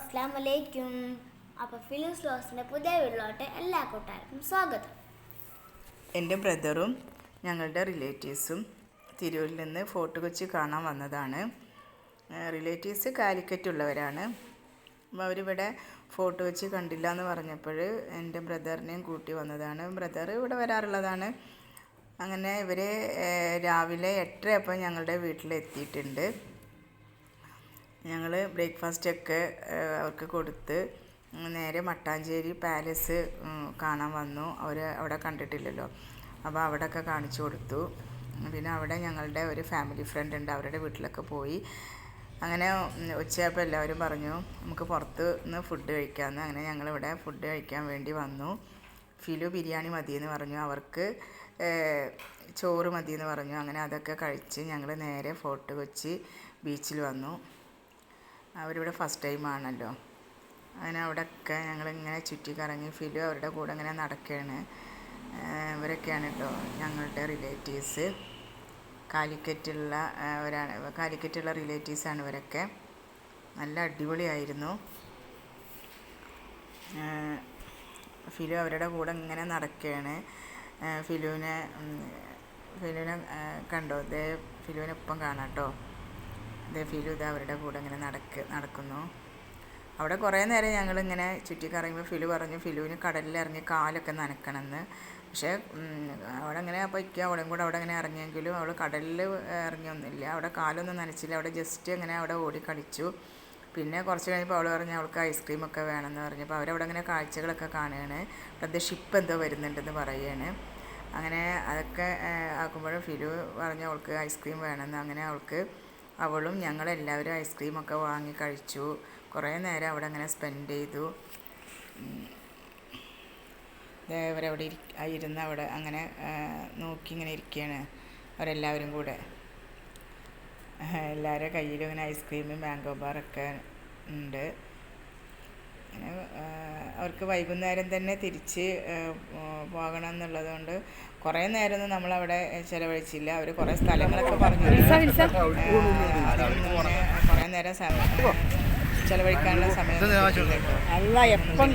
അസ്സാം വലൈക്കും അപ്പോൾ ഫിലിംസ് സ്ലോസിന്റെ പുതിയ വീട്ടിലോട്ട് എല്ലാ കൂട്ടുകാർക്കും സ്വാഗതം. എന്റെ ബ്രദറും ഞങ്ങളുടെ റിലേറ്റീവ്സും തിരൂരിൽ നിന്ന് ഫോർട്ട് കൊച്ചി കാണാൻ വന്നതാണ്. റിലേറ്റീവ്സ് കാലിക്കറ്റുള്ളവരാണ്. അപ്പോൾ അവരിവിടെ ഫോർട്ട് കൊച്ചി കണ്ടില്ല എന്ന് പറഞ്ഞപ്പോൾ എന്റെ ബ്രദറിനെയും കൂട്ടി വന്നതാണ്. ബ്രദർ ഇവിടെ വരാറുള്ളതാണ്. അങ്ങനെ ഇവർ രാവിലെ എട്ടരയപ്പോൾ ഞങ്ങളുടെ വീട്ടിലെത്തിയിട്ടുണ്ട്. ഞങ്ങൾ ബ്രേക്ക്ഫാസ്റ്റൊക്കെ അവർക്ക് കൊടുത്ത് നേരെ മട്ടാഞ്ചേരി പാലസ് കാണാൻ വന്നു. അവർ അവിടെ കണ്ടിട്ടില്ലല്ലോ. അപ്പോൾ അവിടെയൊക്കെ കാണിച്ചു കൊടുത്തു. പിന്നെ അവിടെ ഞങ്ങളുടെ ഒരു ഫാമിലി ഫ്രണ്ട് ഉണ്ട്. അവരുടെ വീട്ടിലൊക്കെ പോയി. അങ്ങനെ ഉച്ചയായപ്പോൾ എല്ലാവരും പറഞ്ഞു നമുക്ക് പുറത്ത് നിന്ന് ഫുഡ് കഴിക്കാമെന്ന് അങ്ങനെ ഞങ്ങളിവിടെ ഫുഡ് കഴിക്കാൻ വേണ്ടി വന്നു. ഫിലു ബിരിയാണി മതിയെന്ന് പറഞ്ഞു. അവർക്ക് ചോറ് മതിയെന്ന് പറഞ്ഞു. അങ്ങനെ അതൊക്കെ കഴിച്ച് ഞങ്ങൾ നേരെ ഫോർട്ട് കൊച്ചി ബീച്ചിൽ വന്നു. അവരിവിടെ ഫസ്റ്റ് ടൈം ആണല്ലോ. അങ്ങനെ അവിടെയൊക്കെ ഞങ്ങളിങ്ങനെ ചുറ്റിക്കറങ്ങി ഫിലു അവരുടെ കൂടെ ഇങ്ങനെ നടക്കുകയാണ് ഇവരൊക്കെയാണല്ലോ ഞങ്ങളുടെ റിലേറ്റീവ്സ് കാലിക്കറ്റുള്ള അവരാണ് കാലിക്കറ്റുള്ള റിലേറ്റീവ്സാണ് ഇവരൊക്കെ. നല്ല അടിപൊളിയായിരുന്നു. ഫിലു അവരുടെ കൂടെ ഇങ്ങനെ നടക്കുകയാണ് ഫിലുവിനെ ഫിലുവിനെ കണ്ടോ? ദേ ഫിലുവിനെ ഇപ്പം കാണാം കേട്ടോ ഇതേ ഫിലു അവരുടെ കൂടെ ഇങ്ങനെ നടക്ക് നടക്കുന്നു. അവിടെ കുറേ നേരം ഞങ്ങളിങ്ങനെ ചുറ്റിക്കറങ്ങുമ്പോൾ ഫിലു പറഞ്ഞു ഫിലുവിന് കടലിലിറങ്ങി കാലൊക്കെ നനക്കണമെന്ന്. പക്ഷേ അവിടെ അങ്ങനെ അപ്പോൾ ഇക്കുക അവളും കൂടെ അവിടെ അങ്ങനെ ഇറങ്ങിയെങ്കിലും അവൾ കടലിൽ ഇറങ്ങിയൊന്നുമില്ല അവിടെ കാലൊന്നും നനച്ചില്ല. അവിടെ ജസ്റ്റ് അങ്ങനെ അവിടെ ഓടി കളിച്ചു. പിന്നെ കുറച്ച് കഴിഞ്ഞപ്പോൾ അവൾ പറഞ്ഞു അവൾക്ക് ഐസ്ക്രീമൊക്കെ വേണമെന്ന് പറഞ്ഞപ്പോൾ അവരവിടെ അങ്ങനെ കാഴ്ചകളൊക്കെ കാണുകയാണ്. അവിടുത്തെ ഷിപ്പ് എന്തോ വരുന്നുണ്ടെന്ന് പറയുകയാണ്. അങ്ങനെ അതൊക്കെ ആക്കുമ്പോഴും ഫിലു പറഞ്ഞു അവൾക്ക് ഐസ്ക്രീം വേണമെന്ന്. അങ്ങനെ അവൾക്ക് അവളും ഞങ്ങളെല്ലാവരും ഐസ്ക്രീമൊക്കെ വാങ്ങി കഴിച്ചു. കുറേ നേരം അവിടെ അങ്ങനെ സ്പെൻഡ് ചെയ്തു അവരവിടെ ഇരി- ഇരുന്ന് അവിടെ അങ്ങനെ നോക്കി ഇങ്ങനെ ഇരിക്കുകയാണ് അവരെല്ലാവരും കൂടെ. എല്ലാവരുടെ കയ്യിലും ഇങ്ങനെ ഐസ്ക്രീമും മാംഗോ ബാറൊക്കെ ഉണ്ട്. അവർക്ക് വൈകുന്നേരം തന്നെ തിരിച്ച് പോകണം എന്നുള്ളത് കൊണ്ട് കുറേ നേരമൊന്നും നമ്മളവിടെ ചിലവഴിച്ചില്ല. അവർ കുറേ സ്ഥലങ്ങളൊക്കെ പറഞ്ഞു. കുറേ നേരം സമയം ചിലവഴിക്കാനുള്ള സമയം. അല്ല എപ്പം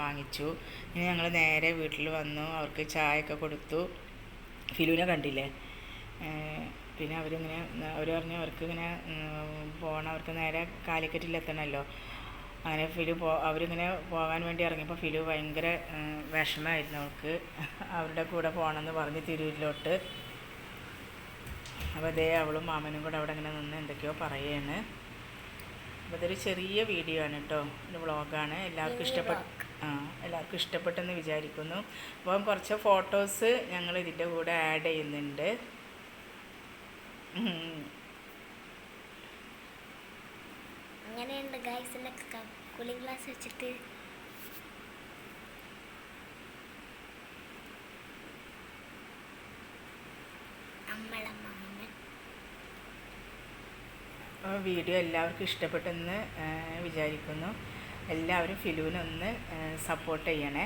വാങ്ങിച്ചു. ഇനി ഞങ്ങൾ നേരെ വീട്ടിൽ വന്നു. അവർക്ക് ചായ ഒക്കെ കൊടുത്തു. ഫിലുവിനെ കണ്ടില്ലേ? പിന്നെ അവരിങ്ങനെ അവർ പറഞ്ഞു അവർക്ക് ഇങ്ങനെ പോകണം അവർക്ക് നേരെ കാലിക്കറ്റിലെത്തണമല്ലോ അങ്ങനെ ഫിലു പോ അവരിങ്ങനെ പോകാൻ വേണ്ടി ഇറങ്ങിയപ്പോൾ ഫിലു ഭയങ്കര വിഷമമായിരുന്നു അവൾക്ക്. അവരുടെ കൂടെ പോകണമെന്ന് പറഞ്ഞ് തിരൂരിലോട്ട്. അപ്പോൾ അതേ അവളും മാമനും കൂടെ അവിടെ ഇങ്ങനെ നിന്ന് എന്തൊക്കെയോ പറയുകയാണ് അപ്പോൾ ഇതൊരു ചെറിയ വീഡിയോ ആണ് കേട്ടോ. ഒരു വ്ളോഗാണ്. എല്ലാവർക്കും ഇഷ്ടപ്പെട്ട ആ എല്ലാവർക്കും ഇഷ്ടപ്പെട്ടെന്ന് വിചാരിക്കുന്നു. അപ്പം കുറച്ച് ഫോട്ടോസ് ഞങ്ങൾ ഇതിന്റെ കൂടെ ആഡ് ചെയ്യുന്നുണ്ട്. അങ്ങനെയുണ്ട് ഗൈസിന്റെ കൂളിംഗ് ഗ്ലാസ് വെച്ചിട്ട്. വീഡിയോ എല്ലാവർക്കും ഇഷ്ടപ്പെട്ടെന്ന് വിചാരിക്കുന്നു. എല്ലാവരും ഫിലുവിനൊന്ന് സപ്പോർട്ട് ചെയ്യണേ.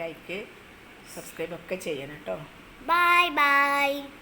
ലൈക്ക് സബ്സ്ക്രൈബ് ഒക്കെ ചെയ്യണം കേട്ടോ Bye bye.